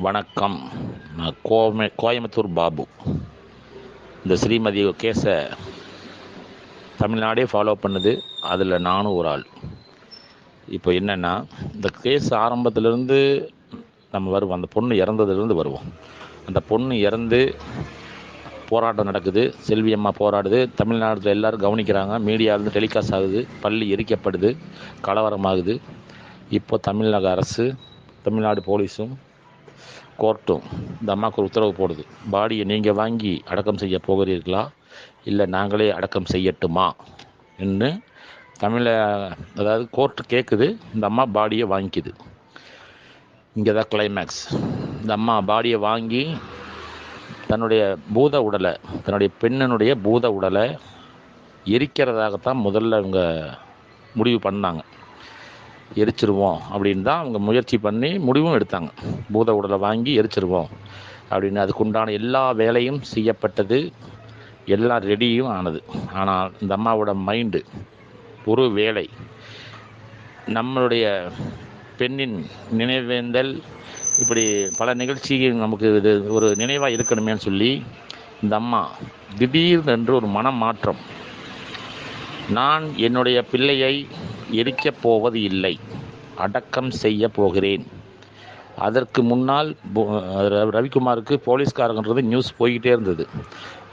வணக்கம். நான் கோமே கோயம்புத்தூர் பாபு. இந்த ஸ்ரீமதி கேஸை தமிழ்நாடே ஃபாலோ பண்ணுது. அதில் நானும் ஒரு ஆள். இப்போ என்னென்னா இந்த கேஸ் ஆரம்பத்துலேருந்து நம்ம வருவோம். அந்த பொண்ணு இறந்ததுலேருந்து வருவோம். அந்த பொண்ணு இறந்து போராட்டம் நடக்குது. செல்வி அம்மா போராடுது. தமிழ்நாட்டில் எல்லோரும் கவனிக்கிறாங்க. மீடியாவிலேருந்து டெலிகாஸ்ட் ஆகுது. பள்ளி எரிக்கப்படுது. கலவரமாகுது. இப்போ தமிழக அரசு தமிழ்நாடு போலீஸும் கோர்ட்டும் இந்த அம்மாவுக்கு ஒரு உத்தரவு போடுது. பாடியை நீங்கள் வாங்கி அடக்கம் செய்ய போகிறீர்களா? இல்லை நாங்களே அடக்கம் செய்யட்டுமா? என்று தமிழ அதாவது கோர்ட் கேட்குது இந்த அம்மா பாடியை வாங்கிக்குது. இங்கே தான் கிளைமேக்ஸ் இந்த அம்மா பாடியை வாங்கி தன்னுடைய பூத உடலை தன்னுடைய பெண்ணினுடைய பூத உடலை எரிக்கிறதாகத்தான் முதல்ல இவங்க முடிவு பண்ணாங்க. எரிச்சிருவோம் அப்படின்னு தான் அவங்க முயற்சி பண்ணி முடிவும் எடுத்தாங்க. பூத உடலை வாங்கி எரிச்சிருவோம் அப்படின்னு. அதுக்குண்டான எல்லா வேலையும் செய்யப்பட்டது. எல்லாம் ரெடியும் ஆனது. ஆனால் இந்த அம்மாவோட மைண்டு ஒரு வேலை. நம்மளுடைய பெண்ணின் நினைவேந்தல் இப்படி பல நிகழ்ச்சி நமக்கு இது ஒரு நினைவாக இருக்கணுமேன்னு சொல்லி இந்த அம்மா திடீர்னு ஒரு மனம் மாற்றம் நான் என்னுடைய பிள்ளையை எரிக்கப் போவது இல்லை. அடக்கம் செய்ய போகிறேன். அதற்கு முன்னால் ரவிக்குமாருக்கு போலீஸ்காரங்கன்றது நியூஸ் போய்கிட்டே இருந்தது.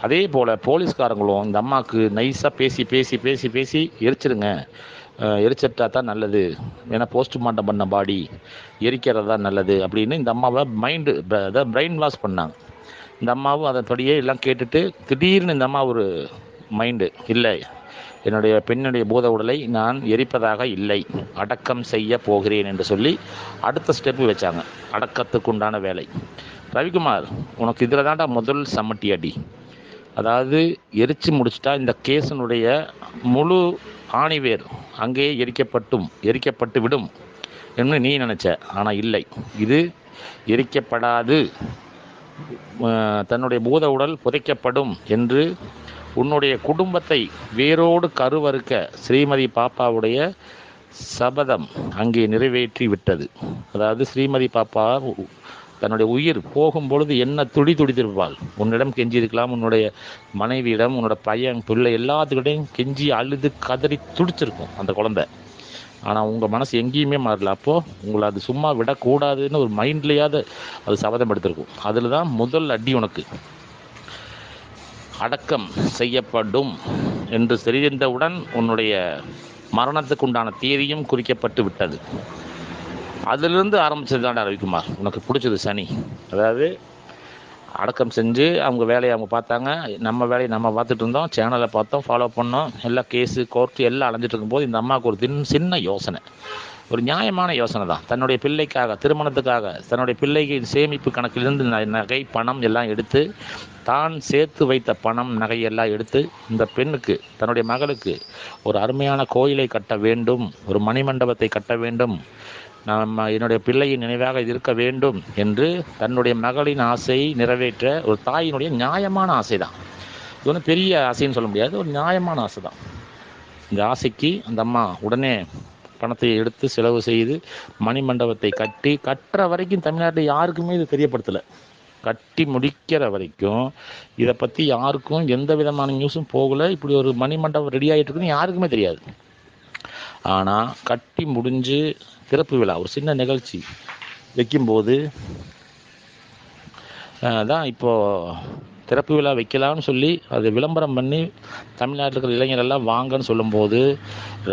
அதே போல் போலீஸ்காரங்களும் இந்த அம்மாவுக்கு நைஸாக பேசி பேசி பேசி பேசி எரிச்சிருங்க. எரிச்சிட்டா தான் நல்லது. ஏன்னா போஸ்ட்மார்ட்டம் பண்ண பாடி எரிக்கிறது தான் நல்லது அப்படின்னு இந்த அம்மாவை மைண்டு அதை பிரெயின் வாஷ் பண்ணாங்க. இந்த அம்மாவும் அதன்படியே எல்லாம் கேட்டுட்டு திடீர்னு இந்த அம்மா ஒரு மைண்டு இல்லை. என்னுடைய பெண்ணுடைய பூத உடலை நான் எரிப்பதாக இல்லை. அடக்கம் செய்ய போகிறேன் என்று சொல்லி அடுத்த ஸ்டெப்பு வச்சாங்க. அடக்கத்துக்கு உண்டான வேலை. ரவிக்குமார் உனக்கு இதில் தான்டா முதல் சம்மட்டி அடி. அதாவது எரிச்சு முடிச்சிட்டா இந்த கேஸினுடைய முழு ஆணிவேர் அங்கேயே எரிக்கப்பட்டும் எரிக்கப்பட்டு விடும் என்று நீ நினச்ச. ஆனால் இல்லை. இது எரிக்கப்படாது. தன்னுடைய பூத உடல் புதைக்கப்படும் என்று உன்னுடைய குடும்பத்தை வேரோடு கருவறுக்க ஸ்ரீமதி பாப்பாவுடைய சபதம் அங்கே நிறைவேற்றி விட்டது. அதாவது ஸ்ரீமதி பாப்பா தன்னுடைய உயிர் போகும் பொழுது என்ன துடி துடித்திருப்பாள்? உன்னிடம் கெஞ்சியிருக்கலாம் உன்னுடைய மனைவியிடம் உன்னோட பையன் பிள்ளை எல்லாத்துக்கிட்டையும் கெஞ்சி அழுது கதறி துடிச்சிருக்கும் அந்த குழந்தை. ஆனால் உங்கள் மனசு எங்கேயுமே மாறல. அப்போது உங்களை அது சும்மா விடக்கூடாதுன்னு ஒரு மைண்ட்லேயாவது அது சபதம் எடுத்திருக்கும். அதில் தான் முதல் அடி உனக்கு. அடக்கம் செய்யப்படும் என்று தெரிந்தவுடன் உன்னுடைய மரணத்துக்கு உண்டான தேதியும் குறிக்கப்பட்டு விட்டது. அதிலிருந்து ஆரம்பிச்சது தான் ரவிக்குமார். உனக்கு பிடிச்சது சனி. அதாவது அடக்கம் செஞ்சு அவங்க வேலையை அவங்க பார்த்தாங்க. நம்ம வேலையை நம்ம பார்த்துட்டு இருந்தோம். சேனலை பார்த்தோம் ஃபாலோ பண்ணோம். எல்லா கேஸு கோர்ட்டு எல்லாம் அலைஞ்சிட்டு இருக்கும்போது இந்த அம்மாவுக்கு ஒரு தின் சின்ன யோசனை. ஒரு நியாயமான யோசனை தான். தன்னுடைய பிள்ளைக்காக திருமணத்துக்காக தன்னுடைய பிள்ளைக்கு சேமிப்பு கணக்கிலிருந்து நகை பணம் எல்லாம் எடுத்து தான் சேர்த்து வைத்த பணம் நகையெல்லாம் எடுத்து இந்த பெண்ணுக்கு தன்னுடைய மகளுக்கு ஒரு அருமையான கோயிலை கட்ட வேண்டும் ஒரு மணிமண்டபத்தை கட்ட வேண்டும் நம்ம என்னுடைய பிள்ளையின் நினைவாக இருக்க வேண்டும் என்று தன்னுடைய மகளின் ஆசையை நிறைவேற்ற ஒரு தாயினுடைய நியாயமான ஆசை தான். இது ஒன்றும் பெரிய ஆசைன்னு சொல்ல முடியாது ஒரு நியாயமான ஆசை தான். இந்த ஆசைக்கு அந்த அம்மா உடனே பணத்தை எடுத்து செலவு செய்து மணிமண்டபத்தை கட்டி கட்டுற வரைக்கும் தமிழ்நாட்டில் யாருக்குமே இது தெரியப்படுத்தலை. கட்டி முடிக்கிற வரைக்கும் இதை பற்றி யாருக்கும் எந்த விதமான நியூஸும் போகலை. இப்படி ஒரு மணிமண்டபம் ரெடி ஆகிட்டு இருக்குன்னு யாருக்குமே தெரியாது. ஆனால் கட்டி முடிஞ்சு திறப்பு விழா ஒரு சின்ன நிகழ்ச்சி வைக்கும்போது தான் இப்போது திறப்பு விழா வைக்கலாம்னு சொல்லி அதை விளம்பரம் பண்ணி தமிழ்நாட்டில் இருக்கிற இளைஞரெல்லாம் வாங்கன்னு சொல்லும்போது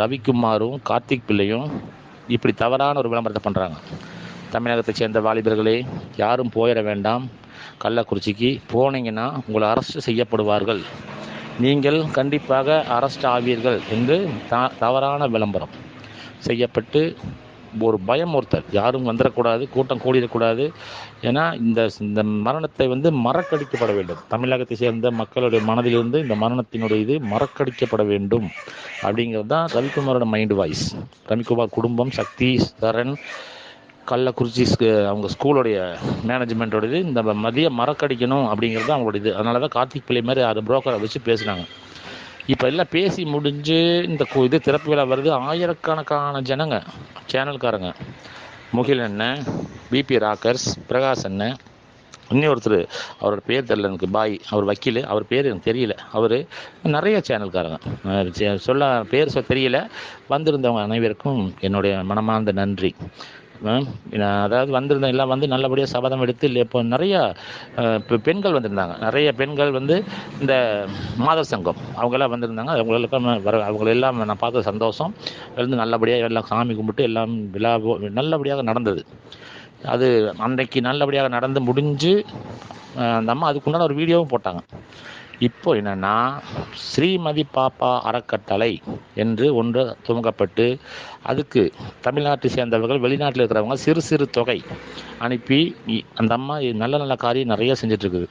ரவிக்குமாரும் கார்த்திக் பிள்ளையும் இப்படி தவறான ஒரு விளம்பரத்தை பண்ணுறாங்க தமிழகத்தை சேர்ந்த வாலிபர்களே யாரும் போயிட வேண்டாம். கள்ளக்குறிச்சிக்கு போனீங்கன்னா உங்களை அரெஸ்ட் செய்யப்படுவார்கள். நீங்கள் கண்டிப்பாக அரெஸ்ட் ஆவீர்கள் என்று த தவறான விளம்பரம் செய்யப்பட்டு ஒரு பயம் ஒருத்தர். யாரும் வந்துடக்கூடாது கூட்டம் கூடிடக்கூடாது ஏன்னா இந்த இந்த மரணத்தை வந்து மறக்கடிக்கப்பட வேண்டும். தமிழகத்தை சேர்ந்த மக்களுடைய மனதிலிருந்து இந்த மரணத்தினுடைய இது மறக்கடிக்கப்பட வேண்டும். அப்படிங்கிறது தான் ரவிக்குமாரோட மைண்டு வாய்ஸ் ரவிக்குமார் குடும்பம் சக்தி தரன் கள்ளக்குறிச்சி அவங்க ஸ்கூலுடைய மேனேஜ்மெண்ட்டோட இது இந்த மதிய மறக்கடிக்கணும் அப்படிங்கிறது அவங்களோட இது அதனால தான் கார்த்திக் பிள்ளை மாதிரி அது புரோக்கரை வச்சு பேசுனாங்க. இப்போ எல்லாம் பேசி முடிஞ்சு இந்த இது திறப்பு விழா வருது. ஆயிரக்கணக்கான ஜனங்க சேனல்காரங்க. முகில் அண்ணன் பிபி ராக்கர்ஸ் பிரகாஷ் அண்ணன் இன்னொருத்தர் அவரோட பேர் தெரில எனக்கு பாய் அவர் வக்கீல் அவர் பேர் எனக்கு தெரியல. அவர் நிறைய சேனல்காரங்க. சொல்ல பேர் சொ தெரியல. வந்திருந்தவங்க அனைவருக்கும் என்னுடைய மனமார்ந்த நன்றி. அதாவது வந்திருந்த எல்லாம் வந்து நல்லபடியாக சபதம் எடுத்து இல்லை இப்போ நிறையா பெண்கள் வந்திருந்தாங்க. நிறைய பெண்கள் வந்து இந்த மாதர் சங்கம் அவங்கெல்லாம் வந்திருந்தாங்க. அவங்களெல்லாம் வர அவங்களெல்லாம் நான் பார்த்த சந்தோஷம். வந்து நல்லபடியாக எல்லாம் சாமி கும்பிட்டு எல்லாம் விழா நல்லபடியாக நடந்தது. அது அன்றைக்கு நல்லபடியாக நடந்து முடிஞ்சு அந்த அம்மா அதுக்குண்டான ஒரு வீடியோவும் போட்டாங்க. இப்போ என்னென்னா ஸ்ரீமதி பாப்பா அறக்கட்டளை என்று ஒன்று துவங்கப்பட்டு அதுக்கு தமிழ்நாட்டை சேர்ந்தவர்கள் வெளிநாட்டில் இருக்கிறவங்க சிறு சிறு தொகை அனுப்பி அந்த அம்மா நல்ல நல்ல காரியம் நிறைய செஞ்சிட்ருக்குது.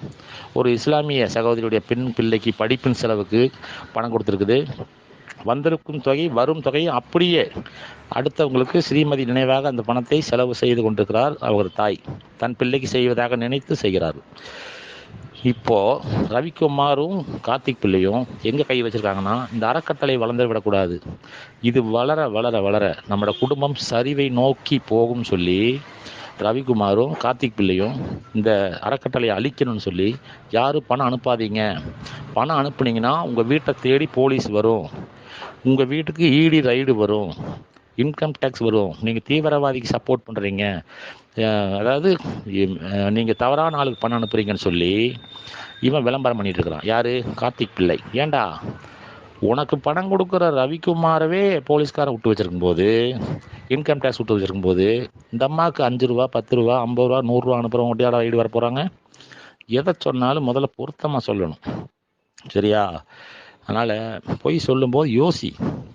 ஒரு இஸ்லாமிய சகோதரியுடைய பெண் பிள்ளைக்கு படிப்பின் செலவுக்கு பணம் கொடுத்துருக்குது. வந்திருக்கும் தொகை வரும் தொகையும் அப்படியே அடுத்தவங்களுக்கு ஸ்ரீமதி நினைவாக அந்த பணத்தை செலவு செய்து கொண்டிருக்கிறார் அவர் தாய். தன் பிள்ளைக்கு செய்வதாக நினைத்து செய்கிறார் இப்போ ரவிக்குமாரும் கார்த்திக் பிள்ளையும் எங்கே கை வச்சுருக்காங்கன்னா இந்த அறக்கட்டளை வளர்ந்து விடக்கூடாது. இது வளர வளர வளர நம்மளோட குடும்பம் சரிவை நோக்கி போகும் சொல்லி ரவிக்குமாரும் கார்த்திக் பிள்ளையும் இந்த அறக்கட்டளையை அழிக்கணும்னு சொல்லி யாரும் பணம் அனுப்பாதீங்க. பணம் அனுப்புனீங்கன்னா உங்கள் வீட்டை தேடி போலீஸ் வரும். உங்கள் வீட்டுக்கு ஈடி ரைடு வரும். இன்கம் டேக்ஸ் வரும். நீங்கள் தீவிரவாதிக்கு சப்போர்ட் பண்ணுறீங்க அதாவது நீங்கள் தவறான ஆளுக்கு பணம் அனுப்புறீங்கன்னு சொல்லி இவன் விளம்பரம் பண்ணிட்டு இருக்கிறான். யாரு? கார்த்திக் பிள்ளை. ஏண்டா உனக்கு பணம் கொடுக்குற ரவிக்குமாரவே போலீஸ்காரன் விட்டு வச்சிருக்கும் போது இன்கம் டேக்ஸ் விட்டு வச்சிருக்கும் போது இந்த அம்மாவுக்கு அஞ்சு ரூபா பத்து ரூபா ஐம்பது ரூபா நூறுரூவா அனுப்புகிறவங்க ஒட்டியாடா ஈடு வர போகிறாங்க எதை சொன்னாலும் முதல்ல பொருத்தமாக சொல்லணும். சரியா? அதனால் போய் சொல்லும்போது யோசி.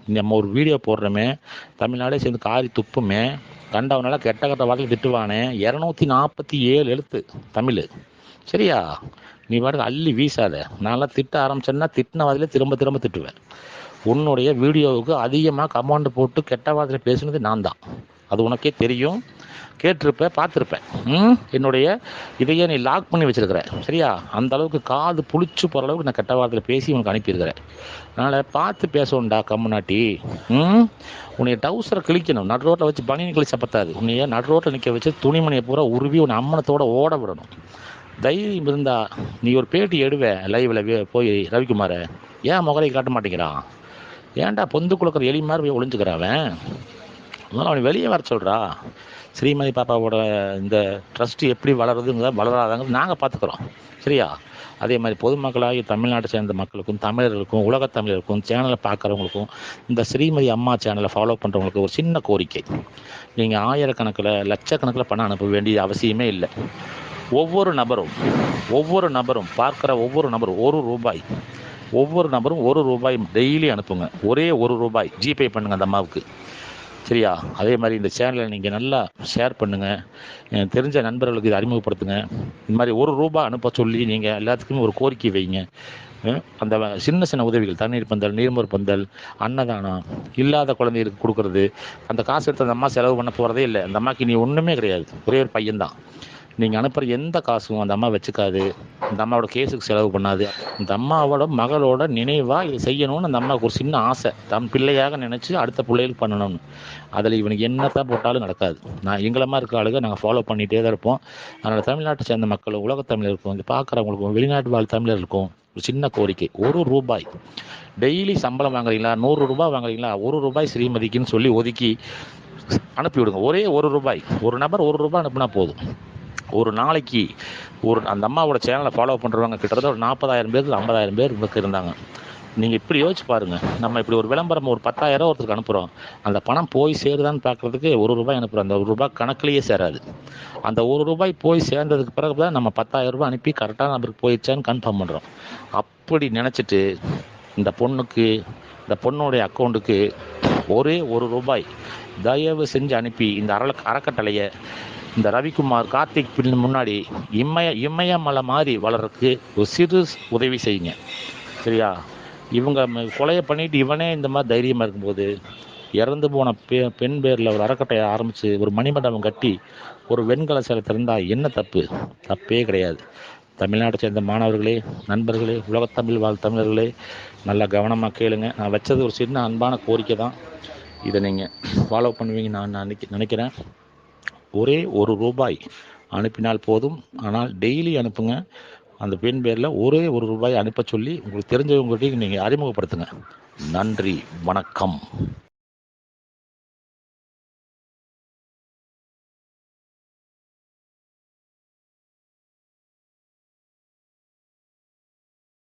நம்ம ஒரு வீடியோ போடுறோமே தமிழ்நாடே சேர்ந்து காரி துப்புமே கண்டவனால கெட்ட கெட்ட வார்த்தையில் திட்டுவானே இரநூத்தி நாற்பத்தி ஏழு எழுத்து தமிழ். சரியா? நீ பாட்டுக்கு அள்ளி வீசாத. நான்லாம் திட்ட ஆரம்பிச்சேன்னா திட்டின வாதிலே திரும்ப திரும்ப திட்டுவேன். உன்னுடைய வீடியோவுக்கு அதிகமாக கமாண்ட் போட்டு கெட்ட வார்த்தையில் பேசுனது நான் தான் அது உனக்கே தெரியும். கேட்டிருப்ப பார்த்துருப்பேன். என்னுடைய இதையே நீ லாக் பண்ணி வச்சிருக்கிற. சரியா? அந்த அளவுக்கு காது புளிச்சு போகிற அளவுக்கு நான் கெட்ட வார்த்தையில் பேசி உனக்கு அனுப்பியிருக்கிறேன். அதனால் பார்த்து பேசணும்டா கம்முனாட்டி. ம்? உன்னைய டவுசரை கிழிக்கணும். நடு ரோட்டில் வச்சு பனியன் கிழிச்சா பத்தாது. உன்னைய நடு ரோட்டில் நிற்க வச்சு துணிமணியை பூரா உருவி உன்னை அம்மனத்தோட ஓட விடணும். தைரியம் இருந்தா நீ ஒரு பேட்டி எடுவ லைவ்ல போய் ரவிக்குமார. ஏன் முகரை காட்ட மாட்டேங்கிறான் ஏன்டா பொந்து குளக்கிற எலி மாதிரி போய் ஒளிஞ்சுக்கிறான் அவன்? அதனால அவனை வெளியே வர சொல்றா. ஸ்ரீமதி பாப்பாவோட இந்த ட்ரஸ்ட் எப்படி வளருதுங்கிறத வளராதாங்க நாங்கள் பார்த்துக்குறோம் சரியா? அதே மாதிரி பொதுமக்களாகி தமிழ்நாட்டை சேர்ந்த மக்களுக்கும் தமிழர்களுக்கும் உலகத் தமிழருக்கும் சேனலை பார்க்குறவங்களுக்கும் இந்த ஸ்ரீமதி அம்மா சேனலை ஃபாலோ பண்ணுறவங்களுக்கு ஒரு சின்ன கோரிக்கை. நீங்கள் ஆயிரக்கணக்கில் லட்சக்கணக்கில் பணம் அனுப்ப வேண்டிய அவசியமே இல்லை. ஒவ்வொரு நபரும் ஒவ்வொரு நபரும் பார்க்குற ஒவ்வொரு நபரும் ஒரு ரூபாய் ஒவ்வொரு நபரும் ஒரு ரூபாய் டெய்லி அனுப்புங்க. ஒரே ஒரு ரூபாய் ஜிபே பண்ணுங்கள் அந்த அம்மாவுக்கு. சரியா? அதே மாதிரி இந்த சேனலை நீங்கள் நல்லா ஷேர் பண்ணுங்கள் எனக்கு தெரிஞ்ச நண்பர்களுக்கு இதை அறிமுகப்படுத்துங்க. இந்த மாதிரி ஒரு ரூபாய் அனுப்ப சொல்லி நீங்கள் எல்லாத்துக்குமே ஒரு கோரிக்கை வைங்க. அந்த சின்ன சின்ன உதவிகள் தண்ணீர் பந்தல் நீர்மோர் பந்தல் அன்னதானம் இல்லாத குழந்தைகளுக்கு கொடுக்கறது அந்த காசு எடுத்து அந்த அம்மா செலவு பண்ண போகிறதே இல்லை. அந்த அம்மாக்கு நீ ஒன்றுமே கிடையாது. ஒரே ஒரு பையன்தான். நீங்கள் அனுப்புகிற எந்த காசும் அந்த அம்மா வச்சுக்காது. அந்த அம்மாவோட கேஸுக்கு செலவு பண்ணாது. இந்த அம்மாவோட மகளோட நினைவாக இது செய்யணும்னு அந்த அம்மாவுக்கு ஒரு சின்ன ஆசை. தம் பிள்ளையாக நினச்சி அடுத்த பிள்ளைகளுக்கு பண்ணணும்னு. அதில் இவனுக்கு என்னத்தான் போட்டாலும் நடக்காது. நான் எங்களம்மா இருக்க ஆளுங்க நாங்கள் ஃபாலோ பண்ணிகிட்டே தான் இருப்போம். அதனால் தமிழ்நாட்டை சேர்ந்த மக்கள் உலக தமிழர் இருக்கும். இங்கே பார்க்குறவங்களுக்கும் வெளிநாட்டு வாழ் தமிழர் இருக்கும். ஒரு சின்ன கோரிக்கை. ஒரு ரூபாய். டெய்லி சம்பளம் வாங்குறீங்களா? நூறு ரூபாய் வாங்குறீங்களா? ஒரு ரூபாய் ஸ்ரீமதிக்குன்னு சொல்லி ஒதுக்கி அனுப்பி விடுங்க ஒரே ஒரு ரூபாய். ஒரு நபர் ஒரு ரூபாய் அனுப்புனா போதும். ஒரு நாளைக்கு ஒரு அந்த அம்மாவோட சேனலை ஃபாலோ பண்ணுறவங்க கிட்டத்தட்ட ஒரு நாற்பதாயிரம் பேர் ஐம்பதாயிரம் பேர் இவங்களுக்கு இருந்தாங்க. நீங்கள் இப்படி யோசிச்சு பாருங்கள் நம்ம இப்படி ஒரு விளம்பரம் ஒரு பத்தாயிரம் ஒருத்தருக்கு அனுப்புகிறோம் அந்த பணம் போய் சேருதான்னு பார்க்கறதுக்கு ஒரு ரூபாய் அனுப்புகிறோம் அந்த ஒரு ரூபாய் கணக்குலேயே சேராது. அந்த ஒரு ரூபாய் போய் சேர்ந்ததுக்கு பிறகு தான் நம்ம பத்தாயிரம் ரூபாய் அனுப்பி கரெக்டாக நம்பருக்கு போயிடுச்சான்னு கன்ஃபார்ம் பண்ணுறோம் அப்படி நினச்சிட்டு இந்த பொண்ணுக்கு இந்த பொண்ணுடைய அக்கௌண்ட்டுக்கு ஒரே ஒரு ரூபாய் தயவு செஞ்சு அனுப்பி இந்த அற அறக்கட்டளையை இந்த ரவிக்குமார் கார்த்திக் பின் முன்னாடி இமய இமயமலை மாதிரி வளர்றதுக்கு ஒரு சிறு உதவி செய்யுங்க. சரியா? இவங்க ம- கொலையை பண்ணிட்டு இவனே இந்த மாதிரி தைரியமாக இருக்கும்போது இறந்து போன பெ பெண் பேரில் ஒரு அறக்கட்டையை ஆரம்பித்து ஒரு மணிமண்டபம் கட்டி ஒரு வெண்கல சிலை திறந்தால் என்ன தப்பு? தப்பே கிடையாது. தமிழ்நாட்டை சேர்ந்த மாணவர்களே நண்பர்களே உலகத்தமிழ் வாழ் தமிழர்களே நல்லா கவனமாக கேளுங்க. நான் வச்சது ஒரு சின்ன அன்பான கோரிக்கை தான் இதை நீங்கள் ஃபாலோ பண்ணுவீங்க நான் நினைக்க நினைக்கிறேன். ஒரே ஒரு ரூபாய் அனுப்பினால் போதும். ஆனால் டெய்லி அனுப்புங்க. அந்த பெண் பேரில் ஒரே ஒரு ரூபாய் அனுப்ப சொல்லி உங்களுக்கு தெரிஞ்சவங்ககிட்டையும் நீங்கள் அறிமுகப்படுத்துங்க. நன்றி. வணக்கம்.